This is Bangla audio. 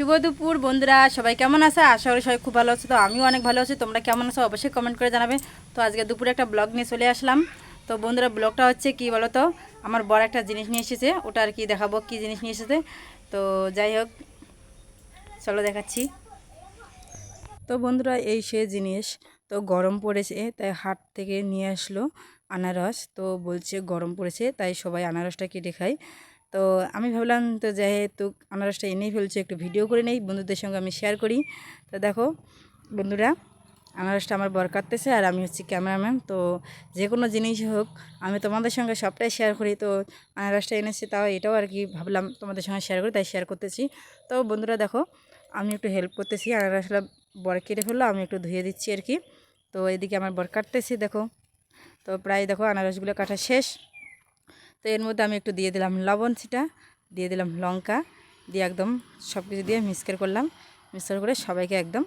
শুভ দুপুর, বন্ধুরা। সবাই কেমন আছে? আশা করি সবাই খুব ভালো আছে। তো আমিও অনেক ভালো আছি। তোমরা কেমন আছো? অবশ্যই কমেন্ট করে জানাবে। তো আজকে দুপুরে একটা ব্লগ নিয়ে চলে আসলাম। তো বন্ধুরা ব্লগটা হচ্ছে কি বলো তো আমার বড় একটা জিনিস নিয়ে এসেছে। ওটা আর কি দেখাবো, কি জিনিস নিয়ে এসেছে। তো যাই হোক, চলো দেখাচ্ছি। তো বন্ধুরা, এই সে জিনিস, তো গরম পড়েছে, তাই হাট থেকে নিয়ে আসলো আনারস। তো বলছে গরম পড়েছে, তাই সবাই আনারসটা কেটে খায়। তো আমি ভাবলাম তো যেহেতু আনারসটা এনেই ফেলছি, একটু ভিডিও করে নেই, বন্ধুদের সঙ্গে আমি শেয়ার করি। তো দেখো, বন্ধুরা, আনারসটা আমার বর কাটতেছে আর আমি হচ্ছি ক্যামেরাম্যান তো যে কোনো জিনিস হোক, আমি তোমাদের সঙ্গে সবটাই শেয়ার করি। তো আনারসটা এনেছি, তাও এটাও আর কি ভাবলাম তোমাদের সঙ্গে শেয়ার করি, তাই শেয়ার করতেছি। তো বন্ধুরা, দেখো, আমি একটু হেল্প করতেছি, আনারসটা বর কেটে ফেলল, আমি একটু ধুয়ে দিচ্ছি আর কি। তো এদিকে আমার বর কাটতেছি, দেখো। তো প্রায়, দেখো, আনারসগুলো কাটা শেষ। তো এর মধ্যে আমি একটু দিয়ে দিলাম লবণ ছিটা, দিয়ে দিলাম লঙ্কা, দিয়ে একদম সব কিছু দিয়ে মিক্সকার করলাম। মিক্সকার করে সবাইকে একদম